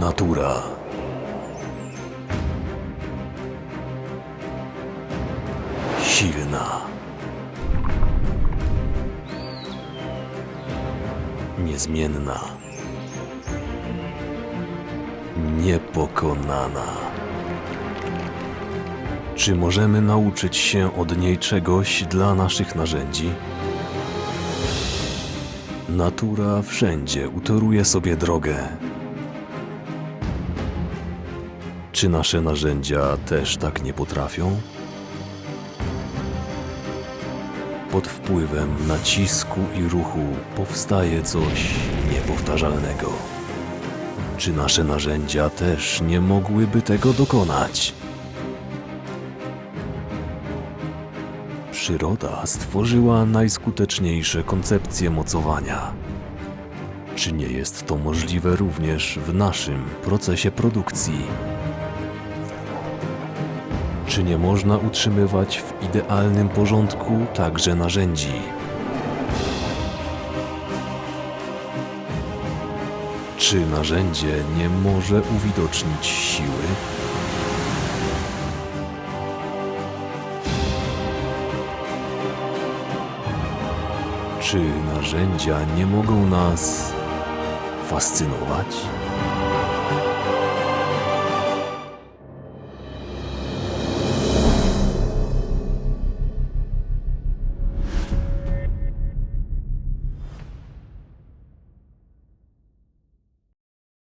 Natura. Silna. Niezmienna. Niepokonana. Czy możemy nauczyć się od niej czegoś dla naszych narzędzi? Natura wszędzie utoruje sobie drogę. Czy nasze narzędzia też tak nie potrafią? Pod wpływem nacisku i ruchu powstaje coś niepowtarzalnego. Czy nasze narzędzia też nie mogłyby tego dokonać? Przyroda stworzyła najskuteczniejsze koncepcje mocowania. Czy nie jest to możliwe również w naszym procesie produkcji? Czy nie można utrzymywać w idealnym porządku także narzędzi? Czy narzędzie nie może uwidocznić siły? Czy narzędzia nie mogą nas fascynować?